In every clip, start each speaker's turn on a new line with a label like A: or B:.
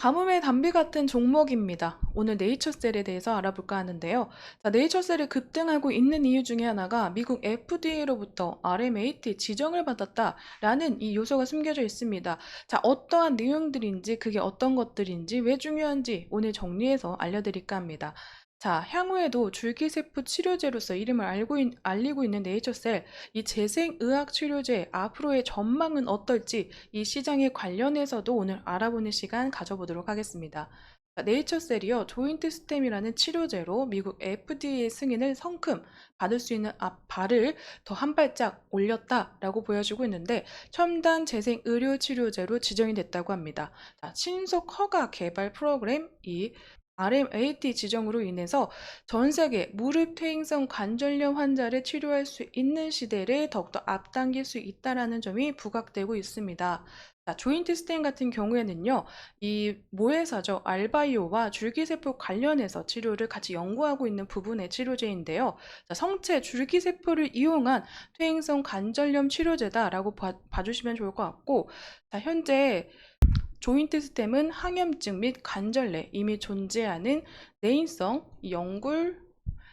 A: 가뭄의 단비 같은 종목입니다. 오늘 네이처셀에 대해서 알아볼까 하는데요. 자, 네이처셀이 급등하고 있는 이유 중에 하나가 미국 FDA로부터 RMAT 지정을 받았다라는 이 요소가 숨겨져 있습니다. 자, 어떠한 내용들인지 그게 어떤 것들인지 왜 중요한지 오늘 정리해서 알려드릴까 합니다. 자, 향후에도 줄기세포 치료제로서 이름을 알고 있- 알리고 있는 네이처셀, 이 재생의학 치료제 앞으로의 전망은 어떨지 이 시장에 관련해서도 오늘 알아보는 시간 가져보도록 하겠습니다. 자, 네이처셀이요, 조인트 스템이라는 치료제로 미국 FDA 승인을 성큼 받을 수 있는 앞 발을 더 한 발짝 올렸다라고 보여지고 있는데 첨단 재생 의료 치료제로 지정이 됐다고 합니다. 자, 신속 허가 개발 프로그램 이 RMAT 지정으로 인해서 전 세계 무릎 퇴행성 관절염 환자를 치료할 수 있는 시대를 더욱더 앞당길 수 있다라는 점이 부각되고 있습니다. 자, 조인트 스테인 같은 경우에는요, 이 모회사죠, 알바이오와 줄기세포 관련해서 치료를 같이 연구하고 있는 부분의 치료제인데요. 자, 성체 줄기세포를 이용한 퇴행성 관절염 치료제다라고 봐, 봐주시면 좋을 것 같고, 자, 현재 조인트 스템은 항염증 및 관절 내 이미 존재하는 내인성, 연골,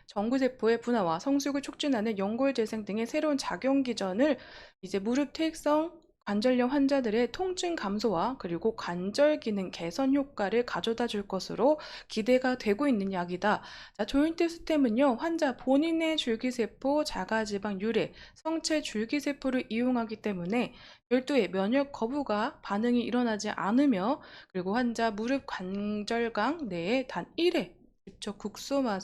A: 정구세포의 분화와 성숙을 촉진하는 연골 재생 등의 새로운 작용 기전을 이제 무릎 퇴행성 관절염 환자들의 통증 감소와 그리고 관절 기능 개선 효과를 가져다 줄 것으로 기대가 되고 있는 약이다. 자, 조인트 스템은요, 환자 본인의 줄기세포, 자가지방 유래, 성체 줄기세포를 이용하기 때문에 별도의 면역 거부가 반응이 일어나지 않으며 그리고 환자 무릎 관절강 내에 단 1회 직접 국소마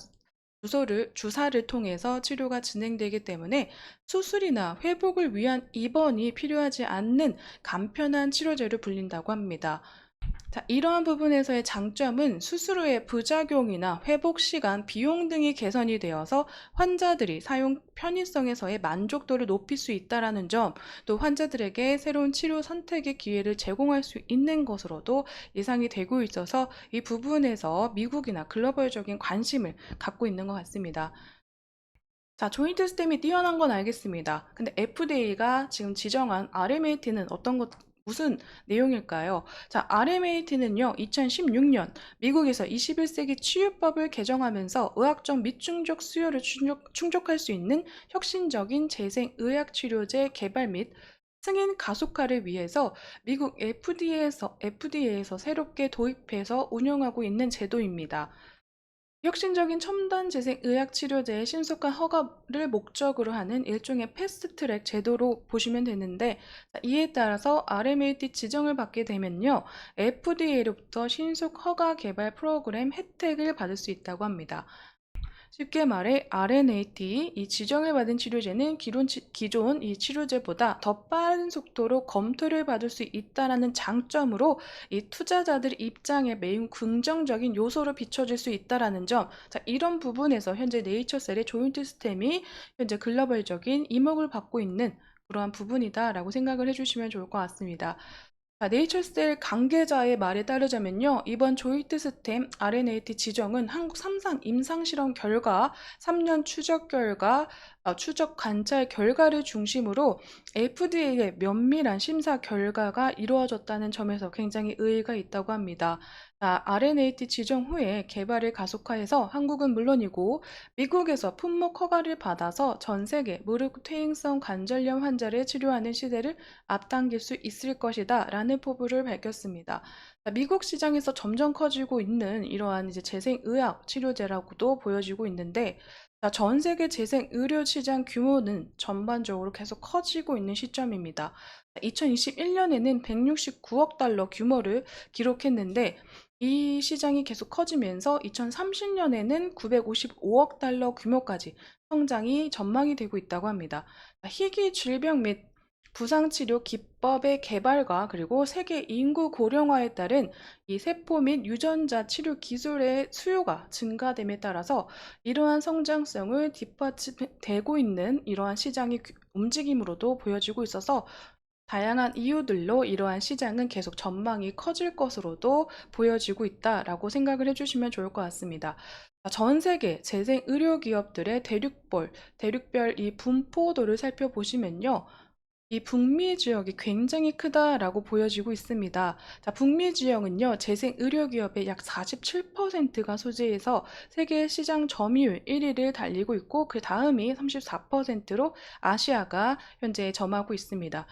A: 주소를 주사를 통해서 치료가 진행되기 때문에 수술이나 회복을 위한 입원이 필요하지 않는 간편한 치료제로 불린다고 합니다. 자, 이러한 부분에서의 장점은 수술 후의 부작용이나 회복 시간, 비용 등이 개선이 되어서 환자들이 사용 편의성에서의 만족도를 높일 수 있다라는 점, 또 환자들에게 새로운 치료 선택의 기회를 제공할 수 있는 것으로도 예상이 되고 있어서 이 부분에서 미국이나 글로벌적인 관심을 갖고 있는 것 같습니다. 자, 조인트 스템이 뛰어난 건 알겠습니다. 근데 FDA가 지금 지정한 RMAT는 어떤 것, 무슨 내용일까요? 자, RMAT는요, 2016년 미국에서 21세기 치유법을 개정하면서 의학적 미충족 수요를 충족, 충족 할 수 있는 혁신적인 재생의학 치료제 개발 및 승인 가속화를 위해서 미국 FDA에서, FDA에서 새롭게 도입해서 운영하고 있는 제도입니다. 혁신적인 첨단 재생 의학 치료제의 신속한 허가를 목적으로 하는 일종의 패스트트랙 제도로 보시면 되는데 자, 이에 따라서 RMAT 지정을 받게 되면요 FDA로부터 신속 허가 개발 프로그램 혜택을 받을 수 있다고 합니다. 쉽게 말해 RNAT 이 지정을 받은 치료제는 기존, 치- 기존 이 치료제보다 더 빠른 속도로 검토를 받을 수 있다라는 장점으로 이 투자자들 입장에 매우 긍정적인 요소로 비춰질 수 있다라는 점. 자, 이런 부분에서 현재 네이처셀의 조인트 스템이 현재 글로벌적인 이목을 받고 있는 그러한 부분이다라고 생각을 해주시면 좋을 것 같습니다. 자, 네이처셀 관계자의 말에 따르자면요. 이번 조이트 스템 RNAT 지정은 한국 삼상 임상실험 결과, 3년 추적 결과, 어, 추적 관찰 결과를 중심으로 FDA의 면밀한 심사 결과가 이루어졌다는 점에서 굉장히 의의가 있다고 합니다. 자, RNAT 지정 후에 개발을 가속화해서 한국은 물론이고 미국에서 품목 허가를 받아서 전 세계 무릎 퇴행성 관절염 환자를 치료하는 시대를 앞당길 수 있을 것이다 라는 포부를 밝혔습니다. 자, 미국 시장에서 점점 커지고 있는 이러한 이제 재생의학 치료제라고도 보여지고 있는데 자, 전 세계 재생 의료 시장 규모는 전반적으로 계속 커지고 있는 시점입니다. 2021년에는 169억 달러 규모를 기록했는데 이 시장이 계속 커지면서 2030년에는 955억 달러 규모까지 성장이 전망이 되고 있다고 합니다. 희귀 질병 및 부상치료 기법의 개발과 그리고 세계 인구 고령화에 따른 이 세포 및 유전자 치료 기술의 수요가 증가됨에 따라서 이러한 성장성을 뒷받침되고 있는 이러한 시장의 규- 움직임으로도 보여지고 있어서 다양한 이유들로 이러한 시장은 계속 전망이 커질 것으로도 보여지고 있다라고 생각을 해주시면 좋을 것 같습니다. 자, 전 세계 재생 의료 기업들의 대륙별, 대륙별 이 분포도를 살펴보시면요. 이 북미 지역이 굉장히 크다라고 보여지고 있습니다. 자, 북미 지역은요, 재생 의료 기업의 약 47%가 소재해서 세계 시장 점유율 1위를 달리고 있고, 그 다음이 34%로 아시아가 현재 점하고 있습니다.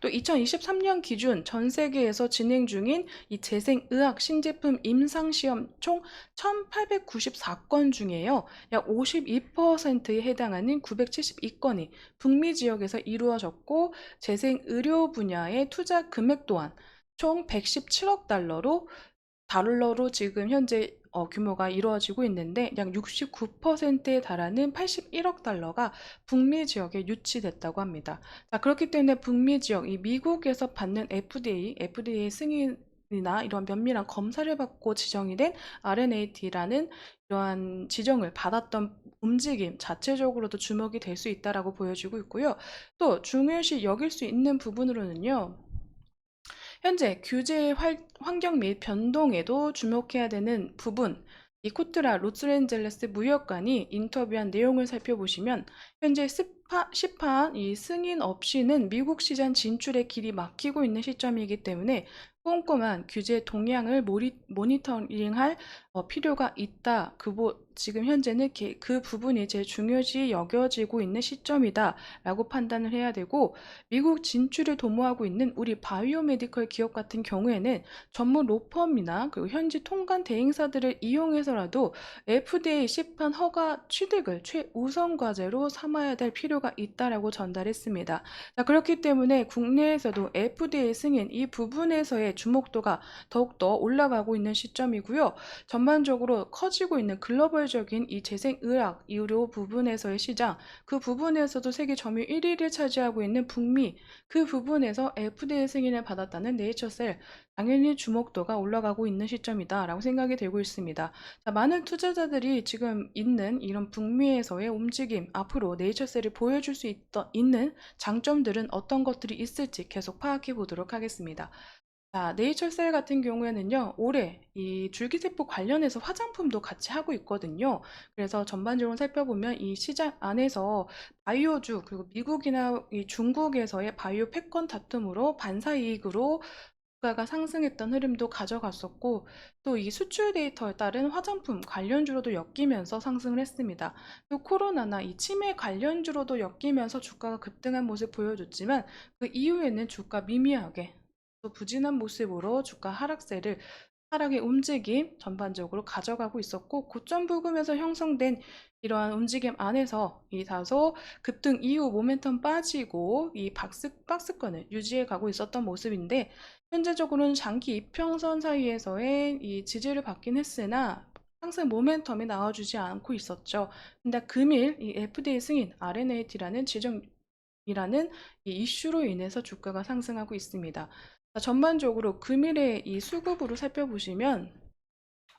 A: 또 2023년 기준 전 세계에서 진행 중인 이 재생의학 신제품 임상시험 총 1894건 중에요. 약 52%에 해당하는 972건이 북미 지역에서 이루어졌고 재생의료 분야의 투자 금액 또한 총 117억 달러로 달러로 지금 현재 어, 규모가 이루어지고 있는데 약 69%에 달하는 81억 달러가 북미 지역에 유치됐다고 합니다. 자, 그렇기 때문에 북미 지역, 이 미국에서 받는 FDA, FDA 승인 이나 이런 면밀한 검사를 받고 지정이 된 RNAT라는 이러한 지정을 받았던 움직임 자체적으로도 주목이 될 수 있다라고 보여지고 있고요. 또 중요시 여길 수 있는 부분으로는요. 현재 규제의 활- 환경 및 변동에도 주목해야 되는 부분, 이 코트라 로스앤젤레스 무역관이 인터뷰한 내용을 살펴보시면 현재 스파, 시판 이 승인 없이는 미국 시장 진출의 길이 막히고 있는 시점이기 때문에 꼼꼼한 규제 동향을 모리, 모니터링할 어, 필요가 있다. 그 부- 지금 현재는 게- 그 부분이 제일 중요시 여겨지고 있는 시점이다라고 판단을 해야 되고 미국 진출을 도모하고 있는 우리 바이오메디컬 기업 같은 경우에는 전문 로펌이나 그리고 현지 통관 대행사들을 이용해서라도 FDA 시판 허가 취득을 최우선 과제로 삼아야 될 필요가 있다라고 전달했습니다. 자, 그렇기 때문에 국내에서도 FDA 승인 이 부분에서의 주목도가 더욱더 올라가고 있는 시점이고요. 전반적으로 커지고 있는 글로벌적인 이 재생의학, 의료 부분에서의 시장, 그 부분에서도 세계 점유율 1위를 차지하고 있는 북미, 그 부분에서 FDA 승인을 받았다는 네이처셀, 당연히 주목도가 올라가고 있는 시점이다라고 생각이 되고 있습니다. 자, 많은 투자자들이 지금 있는 이런 북미에서의 움직임, 앞으로 네이처셀이 보여줄 수 있던, 있는 장점들은 어떤 것들이 있을지 계속 파악해 보도록 하겠습니다. 자, 네이처셀 같은 경우에는요, 올해 이 줄기세포 관련해서 화장품도 같이 하고 있거든요. 그래서 전반적으로 살펴보면 이 시장 안에서 바이오주, 그리고 미국이나 이 중국에서의 바이오 패권 다툼으로 반사 이익으로 주가가 상승했던 흐름도 가져갔었고, 또 이 수출 데이터에 따른 화장품 관련주로도 엮이면서 상승을 했습니다. 또 코로나나 이 치매 관련주로도 엮이면서 주가가 급등한 모습 보여줬지만, 그 이후에는 주가 미미하게 또 부진한 모습으로 주가 하락세를 하락의 움직임 전반적으로 가져가고 있었고 고점 부근에서 형성된 이러한 움직임 안에서 이 다소 급등 이후 모멘텀 빠지고 이 박스, 박스권을 유지해 가고 있었던 모습인데 현재적으로는 장기 이평선 사이에서의 이 지지를 받긴 했으나 상승 모멘텀이 나와주지 않고 있었죠. 근데 금일 이 FDA 승인 RNAT라는 지정 이라는 이 이슈로 인해서 주가가 상승하고 있습니다. 자, 전반적으로 금일의 이 수급으로 살펴보시면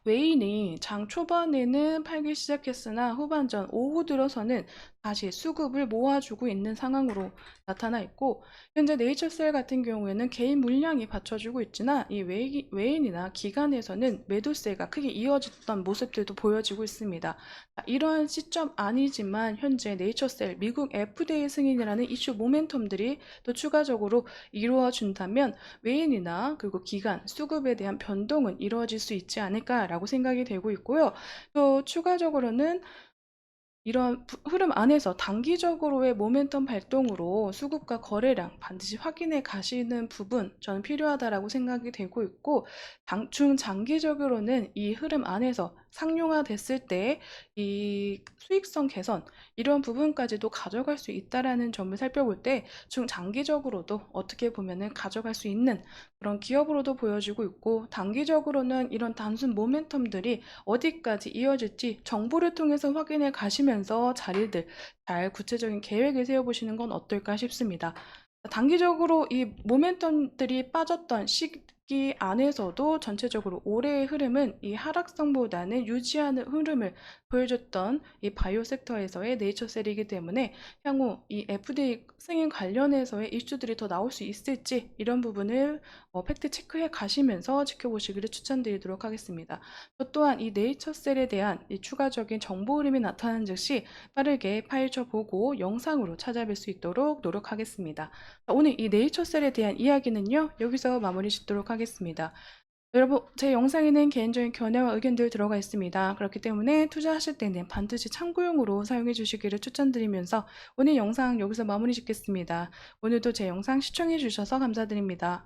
A: 웨인이 장 초반에는 팔기 시작했으나 후반전 오후 들어서는 다시 수급을 모아주고 있는 상황으로 나타나 있고 현재 네이처셀 같은 경우에는 개인 물량이 받쳐주고 있지만 이 웨이, 웨인이나 기관에서는 매도세가 크게 이어졌던 모습들도 보여지고 있습니다. 자, 이러한 시점 아니지만 현재 네이처셀 미국 FDA 승인이라는 이슈 모멘텀들이 또 추가적으로 이루어진다면 웨인이나 그리고 기간 수급에 대한 변동은 이루어질 수 있지 않을까라고 생각이 되고 있고요. 또 추가적으로는 이런 부- 흐름 안에서 단기적으로의 모멘텀 발동으로 수급과 거래량 반드시 확인해 가시는 부분 저는 필요하다라고 생각이 되고 있고 장, 중장기적으로는 이 흐름 안에서 상용화 됐을 때 이 수익성 개선 이런 부분까지도 가져갈 수 있다라는 점을 살펴볼 때 중 장기적으로도 어떻게 보면은 가져갈 수 있는 그런 기업으로도 보여지고 있고 단기적으로는 이런 단순 모멘텀들이 어디까지 이어질지 정보를 통해서 확인해 가시면서 자리들 잘 구체적인 계획을 세워보시는 건 어떨까 싶습니다. 단기적으로 이 모멘텀들이 빠졌던 시, 기 안에서도 전체적으로 올해의 흐름은 이 하락성보다는 유지하는 흐름을 보여줬던 이 바이오 섹터에서의 네이처셀이기 때문에 향후 이 FDA 승인 관련해서의 이슈들이 더 나올 수 있을지 이런 부분을 어, 팩트 체크해 가시면서 지켜보시기를 추천드리도록 하겠습니다. 저 또한 이 네이처셀에 대한 이 추가적인 정보 흐름이 나타나는 즉시 빠르게 파헤쳐 보고 영상으로 찾아뵐 수 있도록 노력하겠습니다. 자, 오늘 이 네이처셀에 대한 이야기는요, 여기서 마무리 짓도록 하겠습니다. 여러분, 제 영상에는 개인적인 견해와 의견들 들어가 있습니다. 그렇기 때문에 투자하실 때는 반드시 참고용으로 사용해 주시기를 추천드리면서 오늘 영상 여기서 마무리 짓겠습니다. 오늘도 제 영상 시청해 주셔서 감사드립니다.